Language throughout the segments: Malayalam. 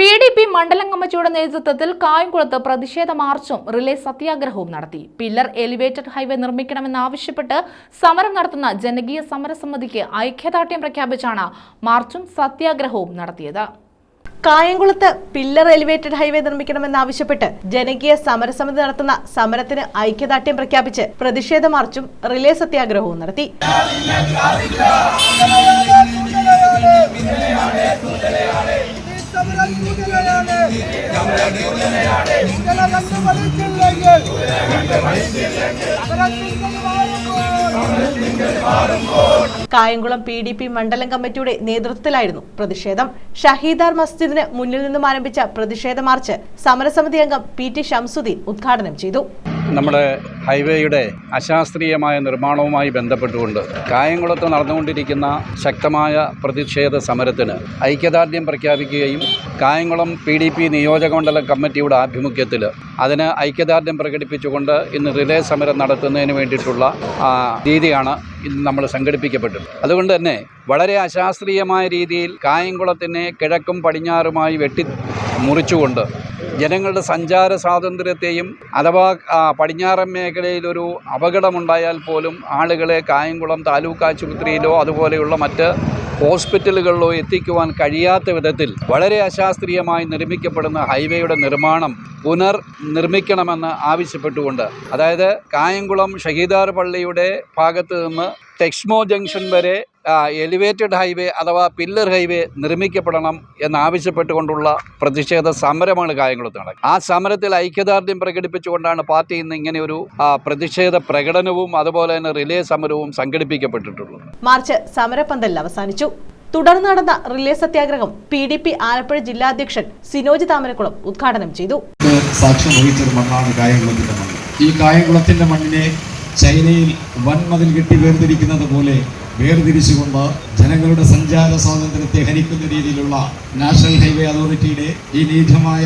പി ഡി പി മണ്ഡലം കമ്മിറ്റിയുടെ നേതൃത്വത്തിൽ കായംകുളത്ത് പ്രതിഷേധ മാർച്ചും റിലേ സത്യാഗ്രഹവും നടത്തി. പില്ലർ എലിവേറ്റഡ് ഹൈവേ നിർമ്മിക്കണമെന്നാവശ്യപ്പെട്ട് സമരം നടത്തുന്ന ജനകീയ സമരസമിതിക്ക് ഐക്യദാർഢ്യം പ്രഖ്യാപിച്ചാണ് മാർച്ചും സത്യാഗ്രഹവും നടത്തിയത്. കായംകുളത്ത് പില്ലർ എലിവേറ്റഡ് ഹൈവേ നിർമ്മിക്കണമെന്നാവശ്യപ്പെട്ട് ജനകീയ സമരസമിതി നടത്തുന്ന സമരത്തിന് ഐക്യദാർഢ്യം പ്രഖ്യാപിച്ച് പ്രതിഷേധ മാർച്ചും റിലേ സത്യാഗ്രഹവും നടത്തി. കായംകുളം പി ഡി പി മണ്ഡലം കമ്മിറ്റിയുടെ നേതൃത്വത്തിലായിരുന്നു പ്രതിഷേധം. ഷഹീദാർ മസ്ജിദിന് മുന്നിൽ നിന്നും ആരംഭിച്ച പ്രതിഷേധ മാർച്ച് സമരസമിതി അംഗം പി ടി ഷംസുദ്ദീൻ ഉദ്ഘാടനം ചെയ്തു. നമ്മുടെ ഹൈവേയുടെ അശാസ്ത്രീയമായ നിർമ്മാണവുമായി ബന്ധപ്പെട്ടുകൊണ്ട് കായംകുളത്ത് നടന്നുകൊണ്ടിരിക്കുന്ന ശക്തമായ പ്രതിഷേധ സമരത്തിന് ഐക്യദാർഢ്യം പ്രഖ്യാപിക്കുകയും കായംകുളം പി ഡി പി നിയോജകമണ്ഡലം കമ്മിറ്റിയുടെ ആഭിമുഖ്യത്തിൽ അതിന് ഐക്യദാർഢ്യം പ്രകടിപ്പിച്ചുകൊണ്ട് ഇന്ന് റിലേ സമരം നടത്തുന്നതിന് വേണ്ടിയിട്ടുള്ള രീതിയാണ് ഇന്ന് നമ്മൾ സംഘടിപ്പിക്കപ്പെട്ടത്. അതുകൊണ്ട് തന്നെ വളരെ അശാസ്ത്രീയമായ രീതിയിൽ കായംകുളത്തിനെ കിഴക്കും പടിഞ്ഞാറുമായി വെട്ടി മുറിച്ചുകൊണ്ട് ജനങ്ങളുടെ സഞ്ചാര സ്വാതന്ത്ര്യത്തെയും അഥവാ പടിഞ്ഞാറൻ മേഖലയിലൊരു അപകടമുണ്ടായാൽ പോലും ആളുകളെ കായംകുളം താലൂക്ക് ആശുപത്രിയിലോ അതുപോലെയുള്ള മറ്റ് ഹോസ്പിറ്റലുകളിലോ എത്തിക്കുവാൻ കഴിയാത്ത വിധത്തിൽ വളരെ അശാസ്ത്രീയമായി നിർമ്മിക്കപ്പെടുന്ന ഹൈവേയുടെ നിർമ്മാണം പുനർ നിർമ്മിക്കണമെന്ന് ആവശ്യപ്പെട്ടുകൊണ്ട് അതായത് കായംകുളം ഷഹീദാർ പള്ളിയുടെ ഭാഗത്ത് നിന്ന് ടെക്സ്മോ ജംഗ്ഷൻ വരെ എലിവേറ്റഡ് ഹൈവേ അഥവാ പില്ലർ ഹൈവേ നിർമ്മിക്കപ്പെടണം എന്നാവശ്യപ്പെട്ടുകൊണ്ടുള്ള പ്രതിഷേധ സമരമാണ് കായംകുളത്ത് നടക്കുന്നത്. ആ സമരത്തിൽ ഐക്യദാർഢ്യം പ്രകടിപ്പിച്ചുകൊണ്ടാണ് പാർട്ടി ഇന്ന് ഇങ്ങനെ ഒരു പ്രതിഷേധ പ്രകടനവും അതുപോലെ തന്നെ റിലേ സമരവും സംഘടിപ്പിക്കപ്പെട്ടിട്ടുള്ളത്. മാർച്ച് സമരപന്തൽ അവസാനിച്ചു. തുടർന്ന് നടന്ന റിലേ സത്യാഗ്രഹം പി ഡി പി ആലപ്പുഴ ജില്ലാധ്യക്ഷൻ സിനോജ് താമരക്കുളം ഉദ്ഘാടനം ചെയ്തു. സാക്ഷ്യം വഹിച്ചൊരു മണ്ണാണ് കായംകുളത്തിന്റെ മണ്ണ്. ഈ കായംകുളത്തിന്റെ മണ്ണിനെ ചൈനയിൽ വൻമതിൽ കെട്ടി വേർതിരിക്കുന്നത് പോലെ വേർതിരിച്ചുകൊണ്ട് ജനങ്ങളുടെ സഞ്ചാര സ്വാതന്ത്ര്യത്തെ ഹനിക്കുന്ന രീതിയിലുള്ള നാഷണൽ ഹൈവേ അതോറിറ്റിയുടെ ഈ നീചമായ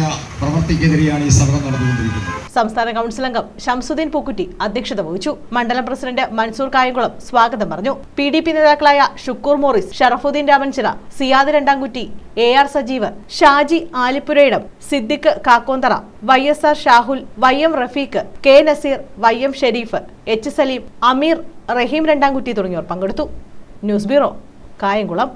പ്രവർത്തിക്കെതിരെയാണ് ഈ സമരം നടന്നുകൊണ്ടിരിക്കുന്നത്. സംസ്ഥാന കൗൺസിൽ അംഗം ഷംസുദ്ദീൻ പൂക്കുറ്റി അധ്യക്ഷത വഹിച്ചു. മണ്ഡലം പ്രസിഡന്റ് മൻസൂർ കായംകുളം സ്വാഗതം പറഞ്ഞു. പി ഡി പി നേതാക്കളായ Shukkoor Morris Sharafuddeen Ramanchira Siyad Randamkutti A R Sajeev Shaji Alippurayidam Siddique Kakkonthara Y S R Shahul Y M Rafeeq K Naseer Y M Shareef H Saleem Ameer Raheem Randamkutti തുടങ്ങിയവർ പങ്കെടുത്തു. News bureau Kayamkulam.